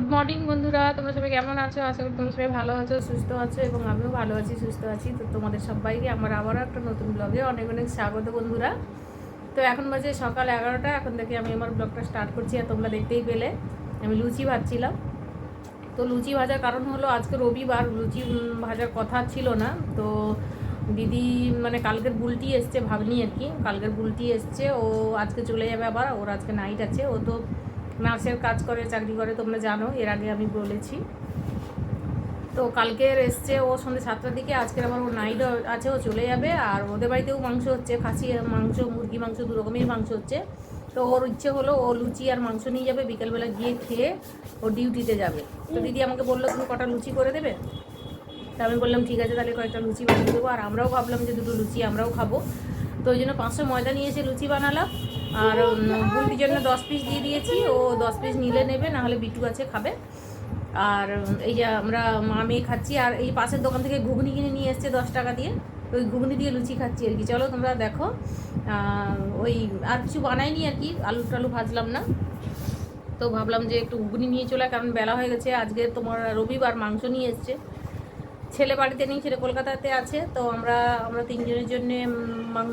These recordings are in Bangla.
গুড মর্নিং বন্ধুরা। তোমরা সবাই কেমন আছো? আশা করি তোমরা সবাই ভালো আছো, সুস্থ আছো, এবং আমিও ভালো আছি, সুস্থ আছি। তো তোমাদের সবাইকে আমার আবারও একটা নতুন ব্লগে অনেক অনেক স্বাগত বন্ধুরা। তো এখন বাজে সকাল এগারোটা, এখন থেকে আমি আমার ব্লগটা স্টার্ট করছি, আর তোমরা দেখতেই পেলে, আমি লুচি ভাজছিলাম। তো লুচি ভাজার কারণ হলো, আজকে রবিবার, লুচি ভাজার কথা ছিল না। তো দিদি মানে কালকের বুলটি এসছে, ভাগ্নি আর কি। কালকের বুলটি এসছে, ও আজকে চলে যাবে আবার, ওর আজকে নাইট আছে। ও তো নার্সের কাজ করে চাকরি করে তোমরা জানো এর আগে আমি বলেছি। তো কালকের এসছে ও সন্ধ্যে সাতটার দিকে আজকের আবার ওর নাইট আছে ও চলে যাবে আর ওদের বাড়িতেও মাংস হচ্ছে খাসি মাংস মুরগি মাংস দু রকমের মাংস হচ্ছে। তো ওর ইচ্ছে হলো ও লুচি আর মাংস নিয়ে যাবে বিকেলবেলা গিয়ে খেয়ে ও ডিউটিতে যাবে। তো দিদি আমাকে বলল তুমি কটা লুচি করে দেবে? তা আমি বললাম ঠিক আছে তাহলে কয়েকটা লুচি বানিয়ে দেবো। আর আমরাও ভাবলাম যে দুটো লুচি আমরাও খাব। তো ওই জন্য পাঁচশো ময়দা নিয়ে এসে লুচি বানালাম। আর বুলটির জন্য দশ পিস দিয়ে দিয়েছি। ও দশ পিস নিলে নেবে, নাহলে বিটু আছে, খাবে। আর, এই যে আমরা মা মেয়ে খাচ্ছি, আর এই পাশের দোকান থেকে ঘুগনি কিনে নিয়ে এসছে দশ টাকা দিয়ে। ওই ঘুগনি দিয়ে লুচি খাচ্ছি আর কি। চলো তোমরা দেখো। ওই আর কিছু বানাইনি আর কি, আলু টালু ভাজলাম না। তো ভাবলাম যে একটু ঘুগনি নিয়ে চলে কারণ বেলা হয়ে গেছে। আজকে তোমার রবিবার মাংস নিয়ে এসছে। ছেলে বাড়িতে নেই, ছেলে কলকাতাতে আছে, তো আমরা আমরা তিনজনের জন্য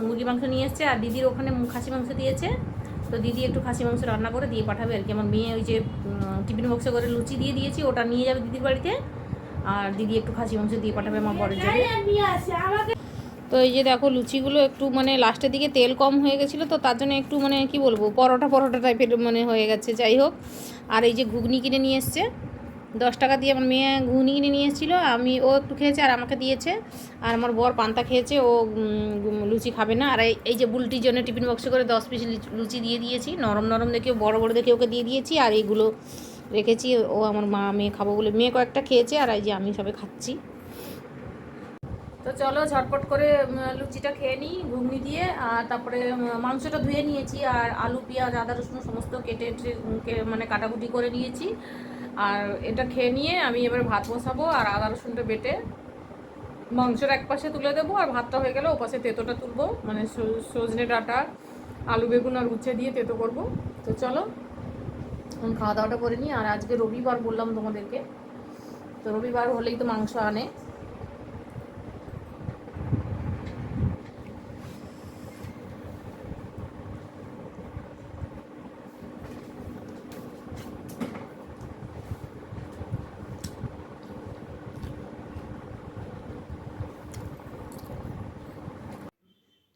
মুরগি মাংস নিয়ে এসছে, আর দিদির ওখানে খাসি মাংস দিয়েছে, তো দিদি একটু খাসি মাংস রান্না করে দিয়ে পাঠাবে আর কি। আমার মেয়ে ওই যে টিফিন বক্সে করে লুচি দিয়ে দিয়েছি, ওটা নিয়ে যাবে দিদির বাড়িতে, আর দিদি একটু খাসি মাংস দিয়ে পাঠাবে আমার বরের জন্য। তো এই যে দেখো লুচিগুলো একটু মানে লাস্টের দিকে তেল কম হয়ে গেছিল, তো তার জন্য একটু মানে কি বলব পরোটা পরোটা টাইপের মানে হয়ে গেছে, যাই হোক। আর এই যে ঘুগনি কিনে নিয়ে এসছে দশ টাকা দিয়ে আমার মেয়ে ঘুগনি কিনে নিয়ে এসেছিল, আমি ও একটু খেয়েছে আর আমাকে দিয়েছে। আর আমার বর পান্তা খেয়েছে, ও লুচি খাবে না। আর এই- যে বুলটির জন্য টিফিন বক্সে করে দশ পিস লুচি দিয়ে দিয়েছি, নরম নরম দেখে, বড় বড় দেখে ওকে দিয়ে দিয়েছি। আর এইগুলো রেখেছি, ও আমার মা, মেয়ে খাব বলে। মেয়ে কয়েকটা খেয়েছে, আর এই যে আমি সবে খাচ্ছি। তো চলো ঝটপট করে লুচিটা খেয়ে নিই, ঘুগনি দিয়ে। আর তারপরে মাংসটা ধুয়ে নিয়েছি। আর আলু, পেঁয়াজ, আদা, রসুন সমস্ত কেটে মানে কাটাকুটি করে নিয়েছি। আর এটা খেয়ে নিয়ে আমি এবার ভাত বসাবো আর আদা রসুনটা বেটে মাংসের এক পাশে তুলে দেবো আর ভাতটা হয়ে গেলে ও পাশে তেঁতোটা তুলবো। মানে সজনে ডাটা, আলু বেগুন আর উচ্ছে দিয়ে তেঁতো করব। তো চলো এখন খাওয়া দাওয়াটা করে নিই। আর আজকে রবিবার বললাম তোমাদেরকে। তো রবিবার হলেই তো মাংস আনে।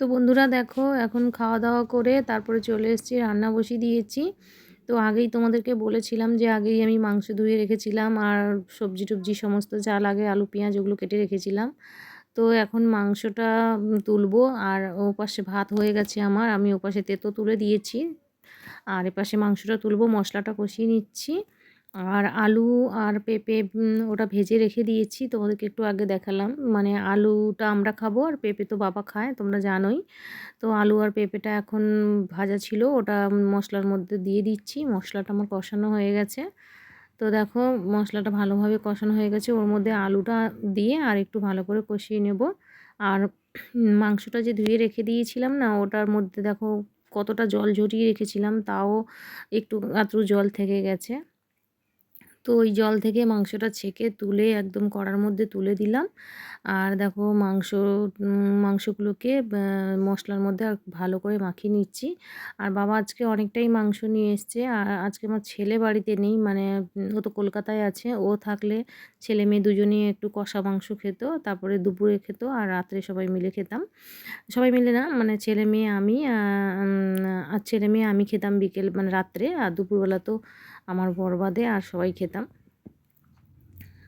তো বন্ধুরা দেখো, এখন খাওয়া দাওয়া করে তারপরে চলে এসেছি, রান্না বসিয়ে দিয়েছি। তো আগেই তোমাদেরকে বলেছিলাম যে আগেই আমি মাংস ধুয়ে রেখেছিলাম আর সবজি টবজি সমস্ত যা লাগে, আলু, পেঁয়াজ ওগুলো কেটে রেখেছিলাম। তো এখন মাংসটা তুলবো আর ও পাশে ভাত হয়ে গেছে আমার, আমি ও পাশে তেতো তুলে দিয়েছি। আর এপাশে মাংসটা তুলবো, মশলাটা কষিয়ে নিচ্ছি। আর আলু আর পেঁপে ওটা ভেজে রেখে দিয়েছি। তোমাদেরকে একটু আগে দেখালাম। মানে আলুটা আমরা খাব আর পেঁপে তো বাবা খায়, তোমরা জানোই। তো আলু আর পেঁপেটা এখন ভাজা ছিল, ওটা মশলার মধ্যে দিয়ে দিচ্ছি। মশলাটা আমার কষানো হয়ে গেছে। তো দেখো, মশলাটা ভালোভাবে কষানো হয়ে গেছে। ওর মধ্যে আলুটা দিয়ে আর একটু ভালো করে কষিয়ে নেব। আর মাংসটা যে ধুয়ে রেখে দিয়েছিলাম না, ওটার মধ্যে দেখো কতটা জল ঝরিয়ে রেখেছিলাম, তাও একটু আত্রু জল থেকে গেছে। তো ওই জল থেকে মাংসটা ছেঁকে তুলে একদম কড়ার মধ্যে তুলে দিলাম। আর দেখো মাংস মাংসগুলোকে মশলার মধ্যে আর ভালো করে মাখিয়ে নিচ্ছি। আর বাবা আজকে অনেকটাই মাংস নিয়ে এসছে। আর আজকে আমার ছেলে বাড়িতে নেই মানে ও তো কলকাতায় আছে। ও থাকলে ছেলে মেয়ে দুজনে একটু কষা মাংস খেত, তারপরে দুপুরে খেত আর রাত্রে সবাই মিলে খেতাম। সবাই মিলে না মানে ছেলে মেয়ে আমি আর ছেলে মেয়ে আমি খেতাম বিকেল মানে রাত্রে। আর দুপুরবেলা তো আমার বরবাদে আর সবাই খেতাম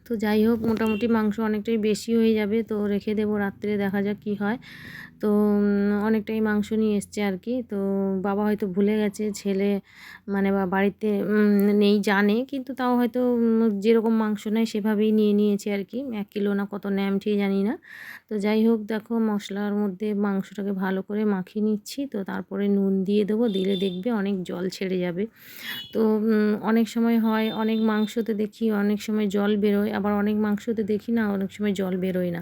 তো যাই হোক, মোটামুটি মাংস অনেকটাই বেশি হয়ে যাবে। তো রেখে দেবো রাত্রে, দেখা যাক কী হয়। তো অনেকটাই মাংস নিয়ে এসছে আর কি। তো বাবা হয়তো ভুলে গেছে, ছেলে মানে বা বাড়িতে নেই, জানে। কিন্তু তাও হয়তো যেরকম মাংস নেয় সেভাবেই নিয়ে নিয়েছে আর কি। এক কিলো না কত নেয় ঠিক জানি না। তো যাই হোক, দেখো মশলার মধ্যে মাংসটাকে ভালো করে মাখিয়ে নিচ্ছি। তো তারপরে নুন দিয়ে দেবো। দিলে দেখবে অনেক জল ছেড়ে যাবে। তো অনেক সময় হয়, অনেক মাংসতে দেখি অনেক সময় জল বেরোয়। আবার অনেক মাংসতে দেখি না, অনেক সময় জল বেরোয় না।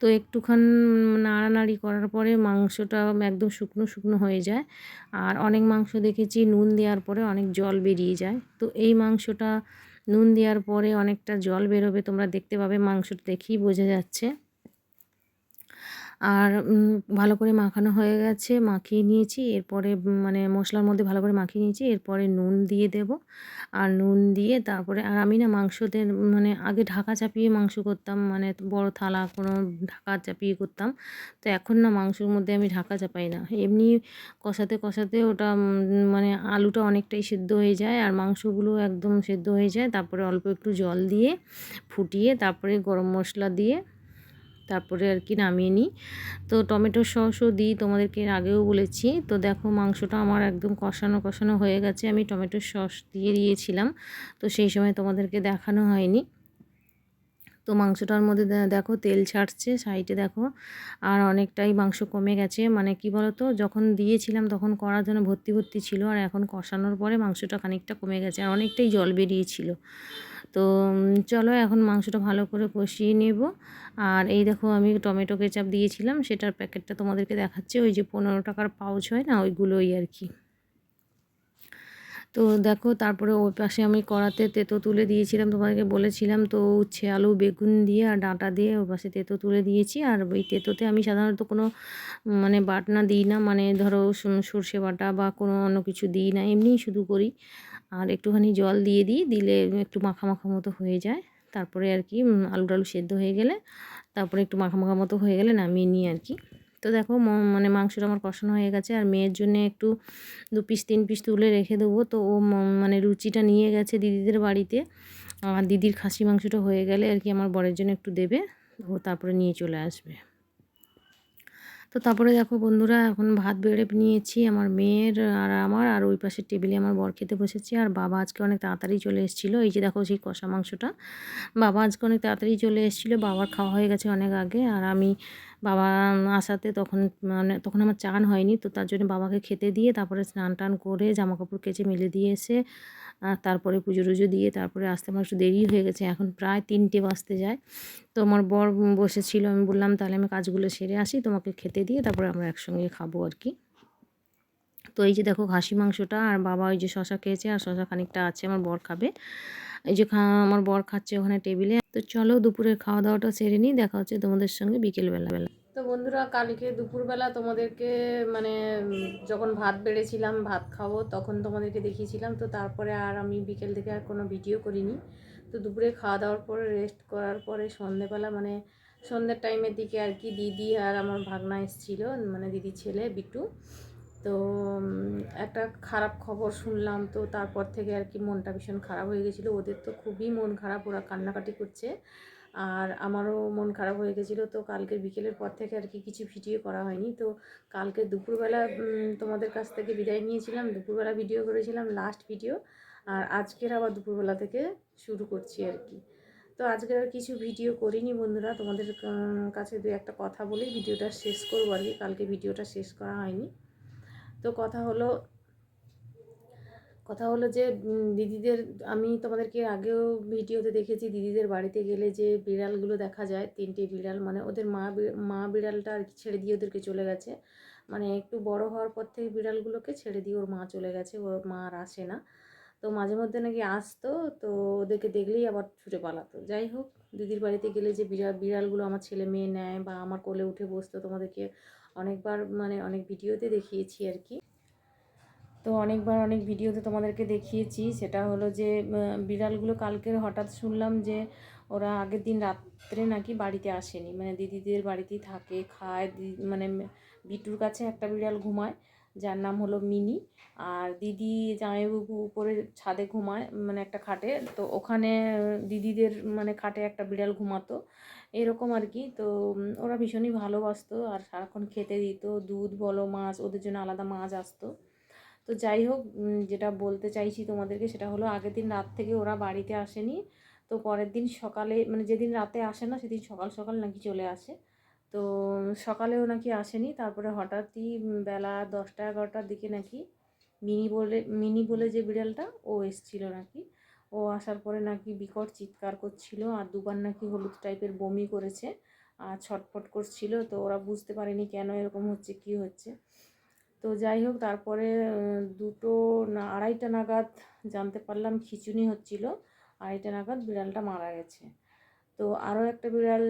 তো একটুখান নাড়ানাড়ি করার পরে মাংসটা একদম শুকনো শুকনো হয়ে যায়। আর অনেক মাংস দেখেছি নুন দেওয়ার পরে অনেক জল বেরিয়ে যায়। তো এই মাংসটা নুন দেওয়ার পরে অনেকটা জল বেরোবে, তোমরা দেখতে পাবে, মাংসটা দেখেই বোঝা যাচ্ছে। আর ভালো করে মাখানো হয়ে গেছে, মাখিয়ে নিয়েছি। এরপরে মানে মশলার মধ্যে ভালো করে মাখিয়ে নিয়েছি। এরপরে নুন দিয়ে দেব। আর নুন দিয়ে তারপরে, আর আমি না মাংসতে মানে আগে ঢাকা চাপিয়ে মাংস করতাম মানে বড় থালা কোনো ঢাকা চাপিয়ে করতাম। তো এখন না মাংসর মধ্যে আমি ঢাকা চাপাই না। এমনি কষাতে কষাতে ওটা মানে আলুটা অনেকটাই সেদ্ধ হয়ে যায় আর মাংসগুলো একদম সেদ্ধ হয়ে যায়। তারপরে অল্প একটু জল দিয়ে ফুটিয়ে তারপরে গরম মশলা দিয়ে তারপরে আর কি নামিয়ে নিই। তো টমেটো সসও দিই তোমাদেরকে আগেও বলেছি। তো দেখো মাংসটা আমার একদম কষানো কষানো হয়ে গেছে। আমি টমেটো সস দিয়ে দিয়েছিলাম। তো সেই সময় তোমাদেরকে দেখানো হয়নি। তো মাংসটার মধ্যে দেখো তেল ছাড়ছে সাইডে দেখো। আর অনেকটাই মাংস কমে গেছে। মানে কি বলতো, যখন দিয়েছিলাম তখন করার জন্য ভর্তি ভর্তি ছিল। আর এখন কষানোর পরে মাংসটা খানিকটা কমে গেছে। আর অনেকটাই জল বেরিয়েছিল। তো চলো এখন মাংসটা ভালো করে কষিয়ে নেব। আর এই দেখো আমি টমেটো কেচাপ দিয়েছিলাম, সেটার প্যাকেটটা তোমাদেরকে দেখাচ্ছি। ওই যে পনেরো টাকার পাউচ হয় না, ওইগুলোই আর কি। তো দেখো, তারপরে ওই পাশে আমি কড়াতে তেতো তুলে দিয়েছিলাম, তোমাদেরকে বলেছিলাম। তো উচ্ছে, আলু, বেগুন দিয়ে আর ডাঁটা দিয়ে ওই পাশে তেতো তুলে দিয়েছি। আর ওই তেতোতে আমি সাধারণত কোনো মানে বাটনা দিই না। মানে ধরো সর- সর্ষে বাটা বা কোনো অন্য কিছু দিই না। এমনিই শুধু করি। আর একটুখানি জল দিয়ে দিই, দিলে একটু মাখা মাখা মতো হয়ে যায়। তারপরে আর কি আলু টালু সেদ্ধ হয়ে গেলে তারপরে একটু মাখা মাখা মতো হয়ে গেলে নামিয়ে নিই আর কি। তো দেখো মানে মাংসটা আমার কষানো হয়ে গেছে আর মেয়ের জন্য একটু দু পিস, তিন পিস তুলে রেখে দেবো। তো ও মানে রুচিটা নিয়ে গেছে দিদিদের বাড়িতে। আর দিদির খাসি মাংসটা হয়ে গেলে আর কি আমার বরের জন্য একটু দেবে, ও তারপরে নিয়ে চলে আসবে। তো তারপরে দেখো বন্ধুরা, এখন ভাত বেড়ে নিয়েছি আমার মেয়ের আর আমার, আর ওই পাশের টেবিলে আমার বর খেতে বসেছি আর বাবা আজকে অনেক তাড়াতাড়ি চলে এসেছিল। এই যে দেখো সেই কষা মাংসটা। বাবা আজকে অনেক তাড়াতাড়ি চলে এসেছিল, বাবার খাওয়া হয়ে গেছে অনেক আগে আর আমি বাবা আসাতে তখন মানে তখন আমার চান হয়নি, তো তার জন্য বাবাকে খেতে দিয়ে তারপরে স্নান টান করে জামা কাপড় কেচে মেলে দিয়ে এসে তারপরে পুজো টুজো দিয়ে তারপরে আসতে আমার একটু দেরি হয়ে গেছে। এখন প্রায় তিনটে বাজতে যায়। তো আমার বর বসেছিল, আমি বললাম, তাহলে আমি কাজগুলো সেরে আসি, তোমাকে খেতে দিয়ে তারপরে আমরা একসঙ্গে খাব আর কি। তো এই যে দেখো, খাসি মাংসটা আর বাবা ওই যে শশা খেয়েছে, আর শশা খানিকটা আছে, আমার বর খাবে। এই যে আমার বর খাচ্ছে ওখানে টেবিলে। তো চলো দুপুরের খাওয়া দাওয়াটা সেরে নিই, দেখা হচ্ছে তোমাদের সঙ্গে বিকেলবেলা। বেলা তো বন্ধুরা, কালকে দুপুরবেলা তোমাদেরকে মানে যখন ভাত বেড়েছিলাম, ভাত খাব, তখন তোমাদেরকে দেখিয়েছিলাম। তো তারপরে আর আমি বিকেল থেকে আর কোনো ভিডিও করিনি। তো দুপুরে খাওয়া দাওয়ার পরে রেস্ট করার পরে সন্ধেবেলা মানে সন্ধ্যের টাইমের দিকে আর কি দিদি আর আমার ভাগনা এসেছিল মানে দিদির ছেলে বিট্টু তো একটা খারাপ খবর শুনলাম তো তারপর থেকে আর কি মনটা ভীষণ খারাপ হয়ে গেছিল। ওদের তো খুবই মন খারাপ, ওরা কান্নাকাটি করছে। আর আমারও মন খারাপ হয়ে গেছিল তো কালকে বিকেলের পর থেকে আর কি কিছু ভিডিও করা হয়নি। তো কালকে দুপুরবেলা তোমাদের কাছ থেকে বিদায় নিয়েছিলাম, দুপুরবেলা ভিডিও করেছিলাম লাস্ট ভিডিও আর আজকের আবার দুপুরবেলা থেকে শুরু করছি আর কি। তো আজকে আর কিছু ভিডিও করিনি বন্ধুরা, তোমাদের কাছে দু একটা কথা বলেই ভিডিওটা শেষ করব আর কি। কালকে ভিডিওটা শেষ করা হয়নি। তো কথা হলো কথা হলো যে দিদিদের, আমি তোমাদেরকে আগেও ভিডিওতে দেখেছি, দিদিদের বাড়িতে গেলে যে বিড়ালগুলো দেখা যায়, তিনটে বিড়াল মানে ওদের মা মা বিড়ালটা আর ছেড়ে দিয়ে ওদেরকে চলে গেছে। মানে একটু বড় হওয়ার পর থেকে বিড়ালগুলোকে ছেড়ে দিয়ে ওর মা চলে গেছে, ওর মা আর আসে না। তো মাঝে মধ্যে নাকি আসতো, তো ওদেরকে দেখলেই আবার ছুটে পালাতো। যাই হোক, দিদির বাড়িতে গেলে যে বিড়াল বিড়ালগুলো আমার ছেলে মেয়ে নেয় বা আমার কোলে উঠে বসতো তোমাদেরকে অনেকবার মানে অনেক ভিডিওতে দেখিয়েছি আর কি। তো অনেকবার অনেক ভিডিওতে তোমাদেরকে দেখিয়েছি। সেটা হলো যে বিড়ালগুলো কালকের হঠাৎ শুনলাম যে, ওরা আগের দিন রাত্রে নাকি বাড়িতে আসেনি। মানে দিদিদের বাড়িতেই থাকে, খায় মানে বিটুর কাছে একটা বিড়াল ঘুমায়। যার নাম হলো মিনি। আর দিদি জামাইবাবু উপরে ছাদে ঘুমায় মানে একটা খাটে। তো ওখানে, দিদিদের মানে খাটে একটা বিড়াল ঘুমাতো। এরকম আর কি। তো ওরা ভীষণই ভালোবাসতো আর সারাক্ষণ খেতে দিত। দুধ বলো, মাছ, ওদের জন্য আলাদা মাছ আসতো। তো যাই হোক যেটা বলতে চাইছি তোমাদেরকে সেটা হলো, আগের দিন রাত থেকে ওরা বাড়িতে আসেনি। তো পরের দিন সকালে মানে যেদিন রাতে আসে না, সেদিন সকাল সকাল নাকি চলে আসে। তো সকালেও নাকি আসেনি। তারপরে হঠাৎই বেলা দশটা এগারোটার দিকে নাকি মিনি বলে মিনি বলে যে বিড়ালটা ও এসছিল নাকি। ও আসার পরে নাকি বিকট চিৎকার করছিল আর দুবার নাকি হলুদ টাইপের বমি করেছে আর ছটফট করছিল। তো ওরা বুঝতে পারেনি কেন এরকম হচ্ছে, কি হচ্ছে। তো যাই হোক, তারপরে দুটো না, আড়াইটা নাগাদ জানতে পারলাম খিচুনি হচ্ছিল। আড়াইটা নাগাদ বিড়ালটা মারা গেছে। তো আরও একটা বিড়াল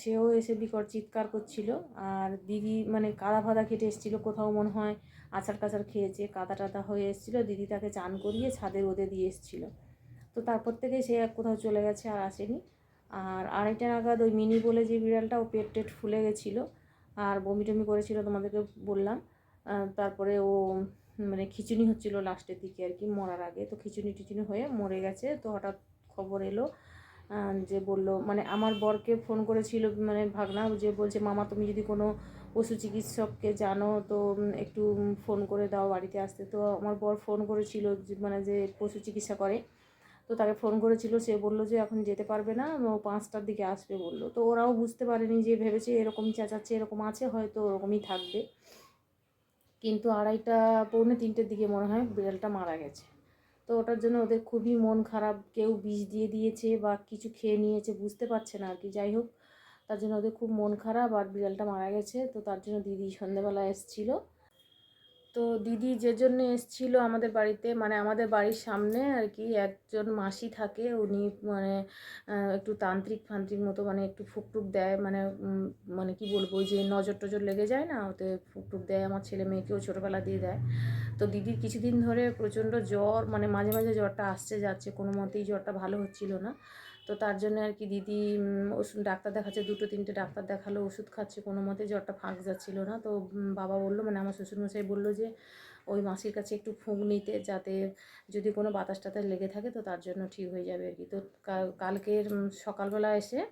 সেও এসে বিকট চিৎকার করছিল। আর দিদি মানে কাদা ফাদা খেটে এসেছিল, কোথাও মনে হয় আচার কাচার খেয়েছে, কাদা টাদা হয়ে এসেছিল। দিদি তাকে চান করিয়ে ছাদে রোদে দিয়ে এসেছিল। তো তারপর থেকে সে এক কোথাও চলে গেছে আর আসেনি। আর আড়াইটা নাগাদ ওই মিনি বলে যে বিড়ালটা, ও পেট টেট ফুলে গেছিল। আর বমি টমি করেছিল তোমাদেরকে বললাম। তারপরে ও মানে খিচুনি হচ্ছিল লাস্টের দিকে আর কি মরার আগে। তো খিচুনি টিচুনি হয়ে মরে গেছে। তো হঠাৎ খবর এলো যে বলল মানে আমার বরকে ফোন করেছিল মানে ভাগনা, যে বলছে, মামা, তুমি যদি কোনো পশু চিকিৎসককে জানো, তো একটু ফোন করে দাও বাড়িতে আসতে। তো আমার বর ফোন করেছিল মানে যে পশু চিকিৎসা করে, তো তাকে ফোন করেছিল। সে বলল যে, এখন যেতে পারবে না, ও পাঁচটার দিকে আসবে, বলল। তো ওরাও বুঝতে পারেনি যে, ভেবেছে এরকম চেঁচাচ্ছে, এরকম আছে, হয়তো ওরকমই থাকবে। কিন্তু আড়াইটা, পৌনে তিনটের দিকে মনে হয় বিড়ালটা মারা গেছে। তো ওটার জন্য ওদের খুবই মন খারাপ। কেউ বিষ দিয়ে দিয়েছে বা কিছু খেয়ে নিয়েছে, বুঝতে পারছে না আর কি। যাই হোক, তার জন্য ওদের খুব মন খারাপ আর বিড়ালটা মারা গেছে। তো তার জন্য দিদি সন্ধেবেলা এসেছিল। তো দিদি যে জন্য এসছিল আমাদের বাড়িতে মানে আমাদের বাড়ির সামনে আর কি একজন মাসি থাকে, উনি মানে একটু তান্ত্রিক ফান্ত্রিক মতো মানে একটু ফুকটুক দেয় মানে মানে কি বলব, ওই যে নজর টজর লেগে যায় না ওতে ফুকটুক দেয়, আমার ছেলে মেয়েকেও ছোটোবেলা দিয়ে দেয়। তো দিদির কিছুদিন ধরে প্রচণ্ড জ্বর মানে মাঝে মাঝে জ্বরটা আসছে যাচ্ছে, কোনো মতেই জ্বরটা ভালো হচ্ছিল না। তো তার জন্য আর কি দিদি ওষুধ, ডাক্তার দেখাচ্ছে, দুটো তিনটে ডাক্তার দেখাল, ওষুধ খাচ্ছে, কোনো মতে জ্বরটা ফাঁক যাচ্ছিল না। তো বাবা বলল মানে আমার শ্বশুরমশাই বলল যে, ওই মাসির কাছে একটু ফুঁক নিতে, যাতে যদি কোনো বাতাস টাতাস লেগে থাকে, তো তার জন্য ঠিক হয়ে যাবে আর কি। তো কাল- কালকের সকালবেলা এসে,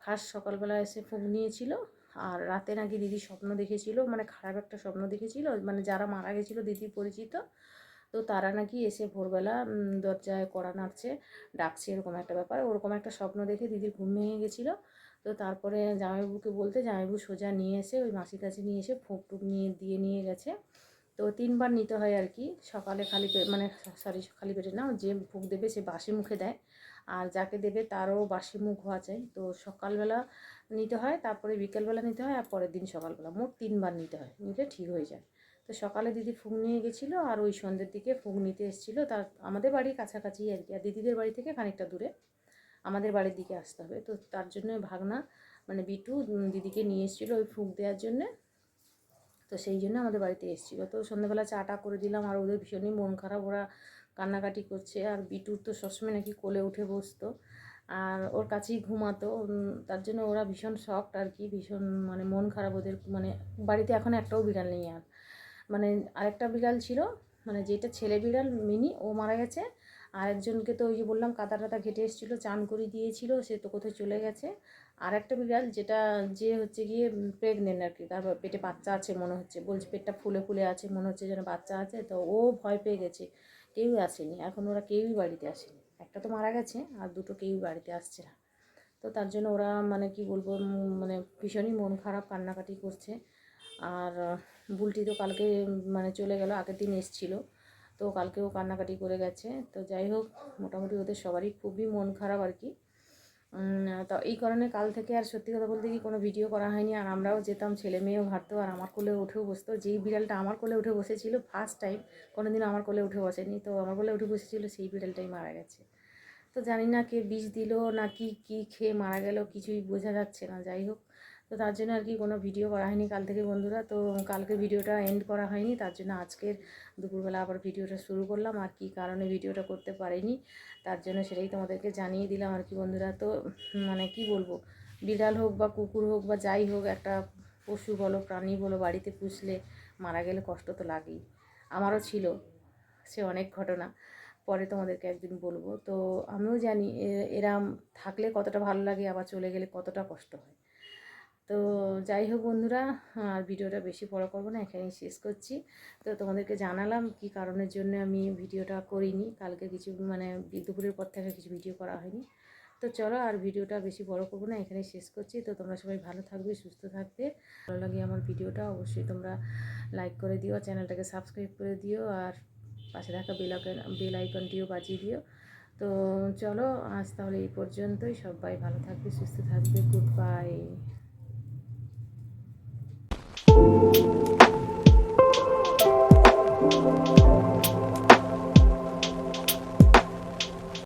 ফার্স্ট সকালবেলা এসে ফুঁক নিয়েছিল, আর রাতে নাকি দিদি স্বপ্ন দেখেছিল মানে খারাপ একটা স্বপ্ন দেখেছিল মানে যারা মারা গেছিল, দিদি পরিচিত তো তারা নাকি এসে ভোরবেলা দরজায় কড়া নাড়ছে, ডাকছে, এরকম একটা ব্যাপার। ওরকম একটা স্বপ্ন দেখে দিদির ঘুম ভেঙে গেছিল। তো তারপরে জামাইবাবুকে বলতে জামাইবাবু সোজা নিয়ে এসে ওই মাসির কাছে নিয়ে এসে ফুঁক টুক নিয়ে, দিয়ে নিয়ে গেছে। তো তিনবার নিতে হয় আর কি, সকালে খালি মানে সরি, খালি পেটে না, যে ফুঁক দেবে সে বাসি মুখে দেয়। আর যাকে দেবে তারও বাসি মুখ হওয়া চাই। তো সকালবেলা নিতে হয়, তারপরে বিকেলবেলা নিতে হয়, আর পরের দিন সকালবেলা। মোট তিনবার নিতে হয়, নিলে ঠিক হয়ে যায়। তো সকালে দিদি ফুঁক নিয়ে গেছিল আর ওই সন্ধ্যের দিকে ফুঁক নিতে এসেছিল। তার আমাদের বাড়ির কাছাকাছি আর কি। আর দিদিদের বাড়ি থেকে খানিকটা দূরে। আমাদের বাড়ির দিকে আসতে হবে। তো তার জন্য ভাগনা মানে বিটু দিদিকে নিয়ে এসেছিল ওই ফুঁক দেওয়ার জন্যে। তো সেই জন্য আমাদের বাড়িতে এসেছিল। তো সন্ধ্যাবেলা চাটা করে দিলাম আর ওদের ভীষণই মন খারাপ। ওরা কান্নাকাটি করছে। আর বিটুর তো সবসময় নাকি কোলে উঠে বসতো। আর ওর কাছেই ঘুমাতো। তার জন্য ওরা ভীষণ শখড আর কি। ভীষণ মানে মন খারাপ ওদের। মানে বাড়িতে এখন একটাও বিড়াল নেই আর। মানে আরেকটা বিড়াল ছিল মানে যেটা ছেলে বিড়াল, মিনি, ও মারা গেছে। আর একজনকে তো ওই যে বললাম, কাদা টাদা ঘেটে এসেছিল, চান করে দিয়েছিল, সে তো কোথায় চলে গেছে। আর একটা বিড়াল যেটা, যে হচ্ছে গিয়ে প্রেগনেন্ট আর কি, তার পেটে বাচ্চা আছে মনে হচ্ছে, বলছে পেটটা ফুলে ফুলে আছে, মনে হচ্ছে যেন বাচ্চা আছে, তো ও ভয় পেয়ে গেছে। কেউই আসেনি, এখন ওরা কেউই বাড়িতে আসেনি। একটা তো মারা গেছে, আর দুটো কেউই বাড়িতে আসছে না। তো তার জন্য ওরা মানে কি বলব মানে ভীষণই মন খারাপ, কান্নাকাটি করছে। আর বুলটি তো কালকে মানে চলে গেল, আগের দিন এসছিল। তো কালকেও কান্নাকাটি করে গেছে। তো যাই হোক, মোটামুটি ওদের সবারই খুবই মন খারাপ আর কি। তো এই কারণে কাল থেকে আর সত্যি কথা বলতে কি কোনো ভিডিও করা হয়নি। আর আমরাও যেতাম, ছেলে মেয়েও হাঁটতো আর আমার কোলে উঠেও বসতো। যেই বিড়ালটা আমার কোলে উঠে বসেছিল ফার্স্ট টাইম কোনো কোনোদিন আমার কোলে উঠে বসেনি। তো আমার কোলে উঠে বসেছিল, সেই বিড়ালটাই মারা গেছে। তো জানি না কে বিষ দিল, না কি, কী খেয়ে মারা গেল, কিছুই বোঝা যাচ্ছে না। যাই হোক তো তার জন্য আর কি কোনো ভিডিও করা হয়নি কাল থেকে বন্ধুরা। তো কালকে ভিডিওটা এন্ড করা হয়নি, তার জন্য আজকের দুপুরবেলা আবার ভিডিওটা শুরু করলাম। আর কি কারণে ভিডিওটা করতে পারিনি, তার জন্য সেটাই তোমাদেরকে জানিয়ে দিলাম আর কি বন্ধুরা। তো মানে কি বলব, বিড়াল হোক বা কুকুর হোক বা যাই হোক, একটা পশু বলো, প্রাণী বলো, বাড়িতে পুষলে মারা গেলে কষ্ট তো লাগেই। আমারও ছিল, সে অনেক ঘটনা, পরে তোমাদেরকে একদিন বলব। তো আমিও জানি এরা থাকলে কতটা ভালো লাগে, আবার চলে গেলে কতটা কষ্ট হয়। তো যাই হোক বন্ধুরা, আর ভিডিওটা বেশি বড় করব না, এখানেই শেষ করছি। তো তোমাদেরকে জানালাম কি কারণের জন্য আমি ভিডিওটা করিনি। কালকে কিছু মানে দুপুরের পর থেকে কিছু ভিডিও করা হয়নি। তো চলো আর ভিডিওটা বেশি বড় করব না, এখানেই শেষ করছি। তো তোমরা সবাই ভালো থাকবে, সুস্থ থাকবে। ভালো লাগে আমার ভিডিওটা, অবশ্যই তোমরা লাইক করে দিও, চ্যানেলটাকে সাবস্ক্রাইব করে দিও, আর পাশে থাকা বেল বেল আইকনটিও বাজিয়ে দিও। তো চলো আজ তাহলে এই পর্যন্তই, সবাই ভালো থাকবে, সুস্থ থাকবে গুড বাই Thank you.